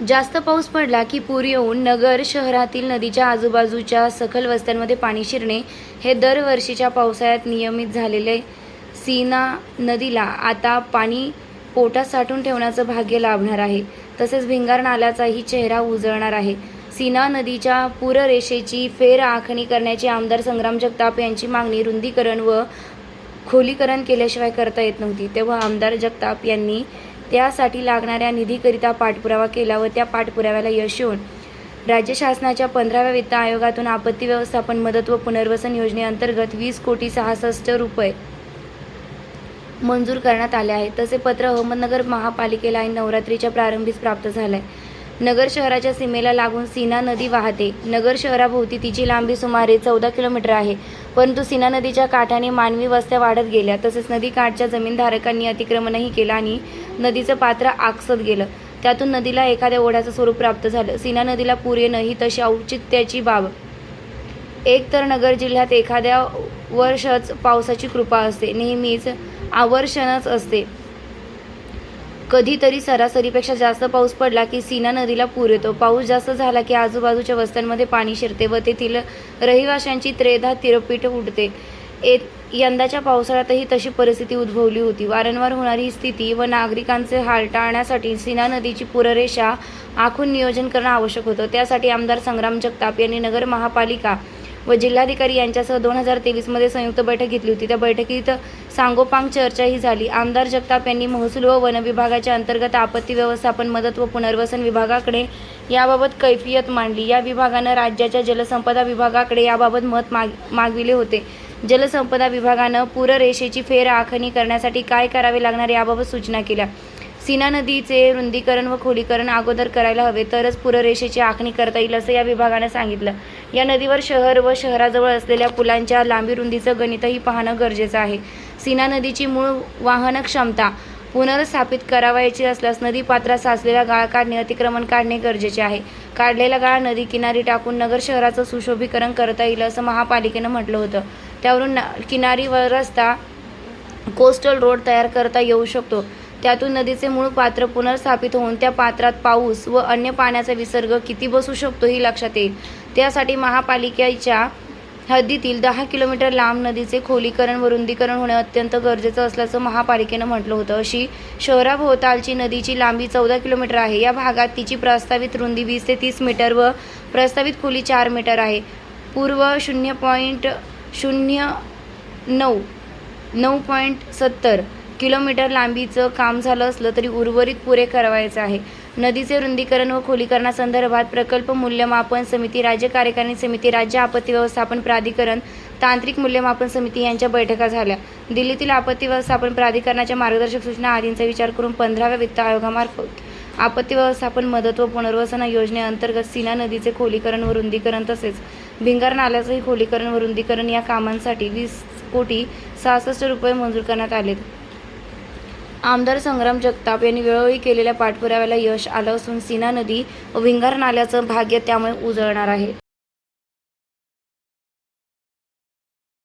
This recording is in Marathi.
जास्त पाऊस पडला की पूर येऊन नगर शहरातील नदीच्या आजूबाजूच्या सखल वस्त्यांमध्ये पाणी शिरणे हे दरवर्षीच्या पावसाळ्यात नियमित झालेले सीना नदीला आता पाणी पोटात साठून ठेवण्याचं भाग्य लाभणार आहे. तसेच भिंगार नाल्याचाही चेहरा उजळणार आहे. सीना नदीच्या पूररेषेची फेर आखणी करण्याची आमदार संग्राम जगताप यांची मागणी रुंदीकरण व खोलीकरण केल्याशिवाय करता येत नव्हती. तेव्हा आमदार जगताप यांनी त्यासाठी लागणाऱ्या निधीकरिता पाठपुरावा केला व त्या पाठपुराव्याला यश येऊन राज्य शासनाच्या पंधराव्या वित्त आयोगातून आपत्ती व्यवस्थापन मदत व पुनर्वसन योजनेअंतर्गत वीस कोटी सहासष्ट रुपये मंजूर करण्यात आले आहे. तसे पत्र अहमदनगर महापालिकेला आणि नवरात्रीच्या प्रारंभीच प्राप्त झाले नगर शहराच्या सीमेला लागून सीना नदी वाहते. नगर शहराभोवती तिची लांबी सुमारे चौदा किलोमीटर आहे. परंतु सीना नदीच्या काठाने मानवी वस्त्या वाढत गेल्या. तसेच नदीकाठच्या जमीनधारकांनी अतिक्रमणही केलं आणि नदीचं पात्र आकसत गेलं. त्यातून नदीला एखाद्या ओढ्याचं स्वरूप प्राप्त झालं. सीना नदीला पूर येणं ही तशी औचित्याची बाब. एक तर नगर जिल्ह्यात एखाद्या वर्षच पावसाची कृपा असते. नेहमीच आवर्षणच असते. कधीतरी सरासरीपेक्षा जास्त पाऊस पडला की सीना नदीला पूर येतो. पाऊस जास्त झाला की आजूबाजूच्या वस्त्यांमध्ये पाणी शिरते व तेथील रहिवाशांची त्रेधा तिरपीठ उडते. ए यंदाच्या पावसाळ्यातही तशी परिस्थिती उद्भवली होती. वारंवार होणारी ही स्थिती व नागरिकांचे हाल टाळण्यासाठी सीना नदीची पूररेषा आखून नियोजन करणं आवश्यक होतं. त्यासाठी आमदार संग्राम जगताप यांनी नगर महापालिका व जिल्हाधिकारी यांच्यासह दोन हजार तेवीसमध्ये संयुक्त बैठक घेतली होती. त्या बैठकीत सांगोपांग चर्चाही झाली. आमदार जगताप यांनी महसूल व वन विभागाच्या अंतर्गत आपत्ती व्यवस्थापन मदत व पुनर्वसन विभागाकडे याबाबत कैफियत मांडली. या विभागानं राज्याच्या जलसंपदा विभागाकडे याबाबत मत माग मागविले होते. जलसंपदा विभागानं पूररेषेची फेर आखणी करण्यासाठी काय करावे लागणार याबाबत सूचना केल्या. सीना नदीचे रुंदीकरण व खोलीकरण अगोदर करायला हवे तरच पूररेषेची आखणी करता येईल असं या विभागानं सांगितलं. या नदीवर शहर व शहराजवळ असलेल्या पुलांच्या लांबी रुंदीचं गणितही पाहणं गरजेचं आहे. सीना नदीची मूळ वाहन क्षमता पुनर्स्थापित करावायची असल्यास नदी पात्रात साचलेला गाळ काढणे अतिक्रमण काढणे गरजेचे आहे. काढलेला गाळ नदी किनारी टाकून नगर शहराचं सुशोभीकरण करता येईल असं महापालिकेनं म्हटलं होतं. त्यावरून ना किनारी व रस्ता कोस्टल रोड तयार करता येऊ शकतो. त्यातून नदीचे मूळ पात्र पुनर्स्थापित होऊन त्या पात्रात पाऊस व अन्य पाण्याचा विसर्ग किती बसू शकतो ही लक्षात येईल. त्यासाठी महापालिकेच्या हद्दीतील दहा किलोमीटर लांब नदीचे खोलीकरण व रुंदीकरण होणे अत्यंत गरजेचं असल्याचं महापालिकेनं म्हटलं होतं. अशी शहराभोवतालची नदीची लांबी चौदा किलोमीटर आहे. या भागात तिची प्रस्तावित रुंदी वीस ते तीस मीटर व प्रस्तावित खोली चार मीटर आहे. पूर्व शून्य पॉईंट शून्य नऊ नऊ पॉईंट सत्तर किलोमीटर लांबीचं काम झालं असलं तरी उर्वरित पुरे करावायचं आहे. नदीचे रुंदीकरण व खोलीकरणासंदर्भात प्रकल्प मूल्यमापन समिती राज्य कार्यकारिणी समिती राज्य आपत्ती व्यवस्थापन प्राधिकरण तांत्रिक मूल्यमापन समिती यांच्या बैठका झाल्या. दिल्लीतील आपत्ती व्यवस्थापन प्राधिकरणाच्या मार्गदर्शक सूचना आदींचा विचार करून पंधराव्या वित्त आयोगामार्फत आपत्ती व्यवस्थापन मदत व पुनर्वसन योजनेअंतर्गत सीना नदीचे खोलीकरण व रुंदीकरण तसेच भिंगार नाल्याचंही खोलीकरण व रुंदीकरण या कामांसाठी वीस कोटी सहासष्ट रुपये मंजूर करण्यात आलेत. आमदार संग्राम जगताप यांनी वेळोवेळी केलेल्या पाठपुराव्याला यश आलं असून सीना नदी व भिंगार नाल्याचं भाग्य त्यामुळे उजळणार आहे.